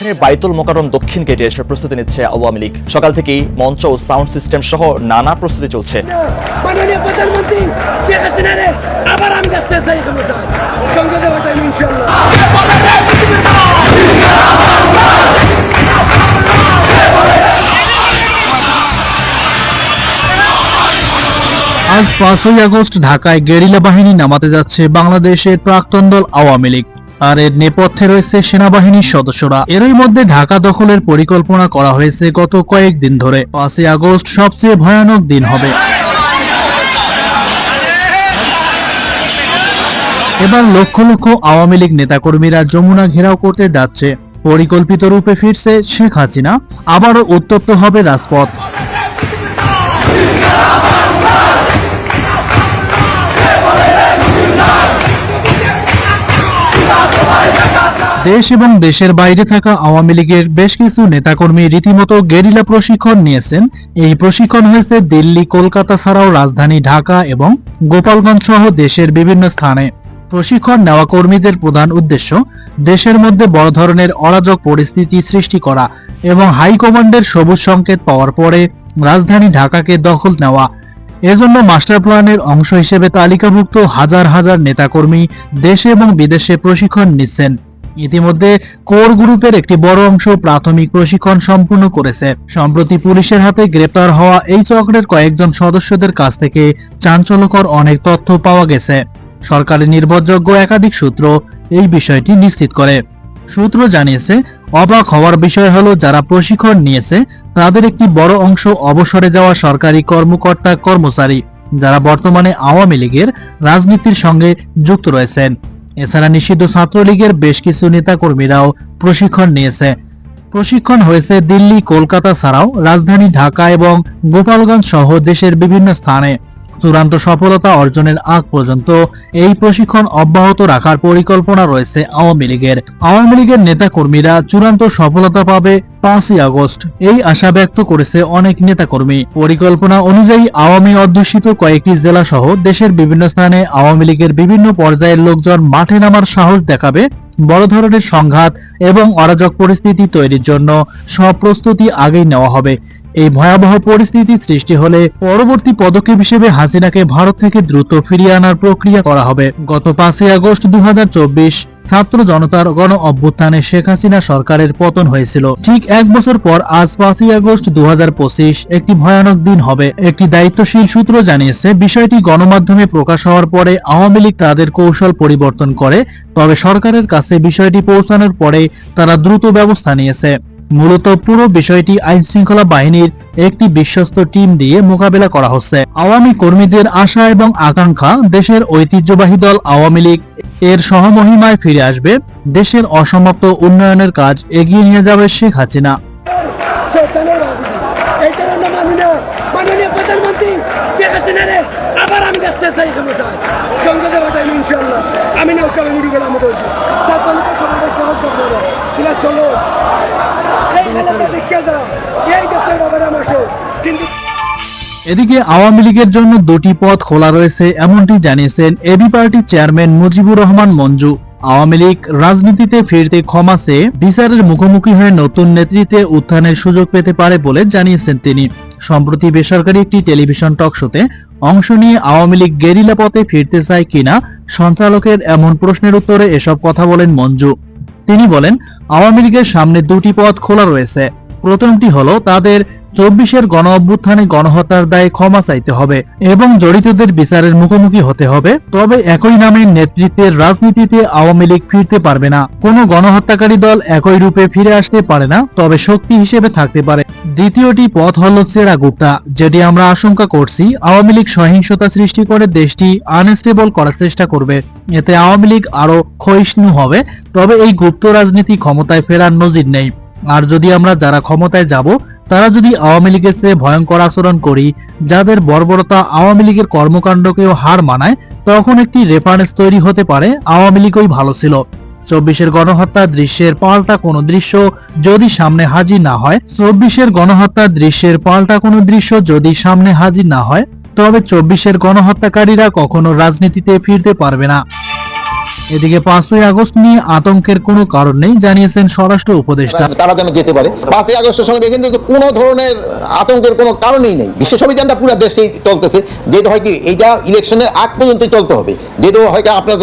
রাজধানীর বাইতুল মোকারম দক্ষিণ গেটে এসে প্রস্তুতি নিচ্ছে আওয়ামী লীগ। সকাল থেকেই মঞ্চ ও সাউন্ড সিস্টেম সহ নানা প্রস্তুতি চলছে। আজ পাঁচই আগস্ট ঢাকায় গেরিলা বাহিনী নামাতে যাচ্ছে বাংলাদেশের প্রাক্তন দল আওয়ামী লীগ। আর এর নেপথ্যে রয়েছে সেনাবাহিনীর সদস্যরা। এরই মধ্যে ঢাকা দখলের পরিকল্পনা করা হয়েছে গত কয়েকদিন ধরে। পাঁচই আগস্ট সবচেয়ে ভয়ানক দিন হবে। এবার লক্ষ লক্ষ আওয়ামী লীগ নেতাকর্মীরা যমুনা ঘেরাও করতে যাচ্ছে। পরিকল্পিত রূপে ফিরছে শেখ হাসিনা। আবারও উত্তপ্ত হবে রাজপথ। দেশ এবং দেশের বাইরে থাকা আওয়ামী লীগের বেশ কিছু নেতাকর্মী রীতিমতো গেরিলা প্রশিক্ষণ নিয়েছেন। এই প্রশিক্ষণ হয়েছে দিল্লি, কলকাতা ছাড়াও রাজধানী ঢাকা এবং গোপালগঞ্জ সহ দেশের বিভিন্ন স্থানে। প্রশিক্ষণ নেওয়া কর্মীদের প্রধান উদ্দেশ্য দেশের মধ্যে বড় ধরনের অরাজক পরিস্থিতি সৃষ্টি করা এবং হাইকমান্ডের সবুজ সংকেত পাওয়ার পরে রাজধানী ঢাকাকে দখল নেওয়া। এজন্য মাস্টার প্ল্যানের অংশ হিসেবে তালিকাভুক্ত হাজার হাজার নেতাকর্মী দেশে এবং বিদেশে প্রশিক্ষণ নিচ্ছেন। ইতিমধ্যে কোর গ্রুপের একটি বড় অংশ প্রাথমিক প্রশিক্ষণ সম্পূর্ণ করেছে। সম্প্রতি পুলিশের হাতে গ্রেপ্তার হওয়া এই চক্রের কয়েকজন সদস্যদের কাছ থেকে চাঞ্চল্যকর অনেক তথ্য পাওয়া গেছে। সরকারি নির্ভরযোগ্য একাধিক সূত্র এই বিষয়টি নিশ্চিত করে। সূত্র জানিয়েছে, অবাক হওয়ার বিষয় হলো, যারা প্রশিক্ষণ নিয়েছে, তাদের একটি বড় অংশ অবসরে যাওয়া সরকারি কর্মকর্তা কর্মচারী, যারা বর্তমানে আওয়ামী লীগের রাজনীতির সঙ্গে যুক্ত রয়েছেন। এছাড়া নিষিদ্ধ ছাত্রলীগের বেশ কিছু নেতাকর্মীরাও প্রশিক্ষণ নিয়েছে। প্রশিক্ষণ হয়েছে দিল্লি, কলকাতা ছাড়াও রাজধানী ঢাকা এবং গোপালগঞ্জ সহ দেশের বিভিন্ন স্থানে। চূড়ান্ত সফলতা অর্জনের আগ পর্যন্ত এই প্রশিক্ষণ অব্যাহত রাখার পরিকল্পনা রয়েছে আওয়ামী লীগের। আওয়ামী লীগের নেতাকর্মীরা চূড়ান্ত সফলতা পাবে পাঁচই আগস্ট। এই আশা ব্যক্ত করেছে অনেক নেতাকর্মী। পরিকল্পনা অনুযায়ী আওয়ামী অধ্যুষিত কয়েকটি জেলা সহ দেশের বিভিন্ন স্থানে আওয়ামী লীগের বিভিন্ন পর্যায়ের লোকজন মাঠে নামার সাহস দেখাবে, বড় ধরনের সংঘাত এবং অরাজক পরিস্থিতি তৈরির জন্য সব প্রস্তুতি আগেই নেওয়া হবে। এই ভয়াবহ পরিস্থিতি সৃষ্টি হলে পরবর্তী পদক্ষেপ হিসেবে হাসিনাকে ভারত থেকে দ্রুত ফিরিয়ে আনার প্রক্রিয়া করা হবে। গত পাঁচই আগস্ট দু হাজার চব্বিশ ছাত্র জনতার গণ অভ্যুত্থানে শেখ হাসিনা সরকারের পতন হয়েছিল। ঠিক এক বছর পর আজ পাঁচই আগস্ট দু হাজার পঁচিশ একটি ভয়ানক দিন হবে। একটি দায়িত্বশীল সূত্র জানিয়েছে, বিষয়টি গণমাধ্যমে প্রকাশ হওয়ার পরে আওয়ামী লীগ তাদের কৌশল পরিবর্তন করে, তবে সরকারের কাছে বিষয়টি পৌঁছানোর পরে তারা দ্রুত ব্যবস্থা নিয়েছে। মূলত পুরো বিষয়টি আইন শৃঙ্খলা বাহিনীর একটি বিশ্বস্ত টিম দিয়ে মোকাবেলা করা হচ্ছে। আওয়ামী কর্মীদের আশা এবং আকাঙ্ক্ষা দেশের ঐতিহ্যবাহী দল আওয়ামী লীগ এর সহমহিমায় ফিরে আসবে। দেশের অসমাপ্ত উন্নয়নের কাজ এগিয়ে নিয়ে যাবে শেখ হাসিনা শয়তানের রাজনীতি এইটার আমরা মানি না মাননীয় প্রধানমন্ত্রী শেখ হাসিনারে আবার আমি দেখতে চাই ক্ষমতায় সংসদে পাঠাইনি ইনশাল্লাহ আমি না ওকে মেডিকেল আমাদের তার তো লোকের সমাবেশ জন্য ক্লাস চলো। এই দেখিয়ে যা এই দেখতে বাবার আমাকে। কিন্তু এদিকে আওয়ামী লীগের জন্য দুটি পথ খোলা রয়েছে, এমনটি জানিয়েছেন এবি পার্টির চেয়ারম্যান মুজিবুর রহমান মঞ্জু। আওয়ামী লীগ রাজনীতিতে ফিরতে ক্ষমা চেয়ে বিচারের মুখোমুখি হয়ে নতুন নেতৃত্বে উত্থানের সুযোগ পেতে পারে বলে জানিয়েছেন তিনি। সম্প্রতি বেসরকারি একটি টেলিভিশন টক শোতে অংশ নিয়ে আওয়ামী লীগ গেরিলা পথে ফিরতে চায় কিনা সঞ্চালকের এমন প্রশ্নের উত্তরে এসব কথা বলেন মঞ্জু। তিনি বলেন, আওয়ামী লীগের সামনে দুটি পথ খোলা রয়েছে। প্রথমটি হলো তাদের চব্বিশের গণ অভ্যুত্থানে গণহত্যার দায়ে ক্ষমা চাইতে হবে এবং জড়িতদের বিচারের মুখোমুখি হতে হবে। তবে একই নামের নেতৃত্বের রাজনীতিতে আওয়ামী লীগ ফিরতে পারবে না। কোনো গণহত্যাকারী দল একই রূপে ফিরে আসতে পারে না, তবে শক্তি হিসেবে থাকতে পারে। দ্বিতীয়টি পথ হল চেরা গুপ্তা, যেটি আমরা আশঙ্কা করছি আওয়ামী লীগ সহিংসতা সৃষ্টি করে দেশটি আনস্টেবল করার চেষ্টা করবে। এতে আওয়ামী লীগ আরও ক্ষয়িষ্ণু হবে, তবে এই গুপ্ত রাজনীতি ক্ষমতায় ফেরার নজির নেই। আর যদি আমরা যারা ক্ষমতায় যাব, তারা যদি আওয়ামী লীগের চেয়ে ভয়ঙ্কর আচরণ করি, যাদের বর্বরতা আওয়ামী লীগের কর্মকাণ্ডকেও হার মানায়, তখন একটি রেফারেন্স তৈরি হতে পারে, আওয়ামী লীগই ভালো ছিল। চব্বিশের গণহত্যা দৃশ্যের পাল্টা কোনো দৃশ্য যদি সামনে হাজির না হয়, চব্বিশের গণহত্যা দৃশ্যের পাল্টা কোনো দৃশ্য যদি সামনে হাজির না হয়, তবে চব্বিশের গণহত্যাকারীরা কখনো রাজনীতিতে ফিরতে পারবে না। এদিকে পাঁচই আগস্ট নিয়ে আতঙ্কের কোনো কারণ নেই জানিয়েছেন স্বরাষ্ট্র উপদেষ্টা। তারা যেন যেতে পারে। পাঁচই আগস্টের সঙ্গে দেখেন কিন্তু কোনো ধরনের আতঙ্কের কোনো কারণই নেই। বিশেষ অভিযানটা পুরো দেশেই চলতেছে। যেহেতু হয় কি এইটা ইলেকশনের আগ পর্যন্ত চলতে হবে। যেহেতু হয়তো আপনার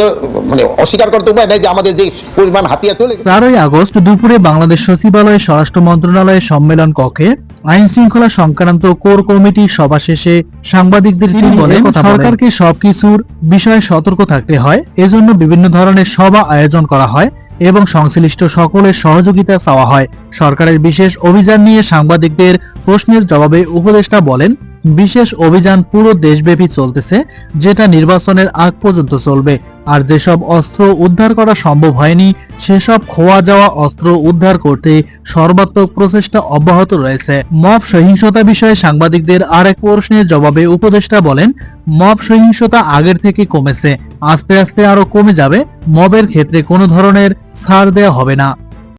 মানে অস্বীকার করতে উপায় নাই যে আমাদের যে পরিমাণ হাতিয়ার চলে চারই আগস্ট দুপুরে বাংলাদেশ সচিবালয়ে স্বরাষ্ট্র মন্ত্রণালয়ের সম্মেলন কক্ষে আইন শৃঙ্খলা সংক্রান্ত কোর কমিটি সভা শেষে সাংবাদিকদের তিনি বলেন। সরকারকে সবকিছুর বিষয়ে সতর্ক থাকতে হয়। এজন্য বিভিন্ন ধরনের সভা আয়োজন করা হয় এবং সংশ্লিষ্ট সকলের সহযোগিতা চাওয়া হয়। সরকারের বিশেষ অভিযান নিয়ে সাংবাদিকদের প্রশ্নের জবাবে উপদেষ্টা বলেন বিশেষ অভিযান পুরো দেশব্যাপী চলতেছে, যেটা নির্বাচনের আগ পর্যন্ত চলবে। আর যেসব অস্ত্র উদ্ধার করা সম্ভব হয়নি, সেসব খোয়া যাওয়া অস্ত্র উদ্ধার করতে সর্বাত্মক প্রচেষ্টা অব্যাহত রয়েছে। মব সহিংসতা বিষয়ে সাংবাদিকদের আরেক প্রশ্নের জবাবে উপদেষ্টা বলেন, মব সহিংসতা আগের থেকে কমেছে, আস্তে আস্তে আরও কমে যাবে, মবের ক্ষেত্রে কোনো ধরনের ছাড় দেওয়া হবে না।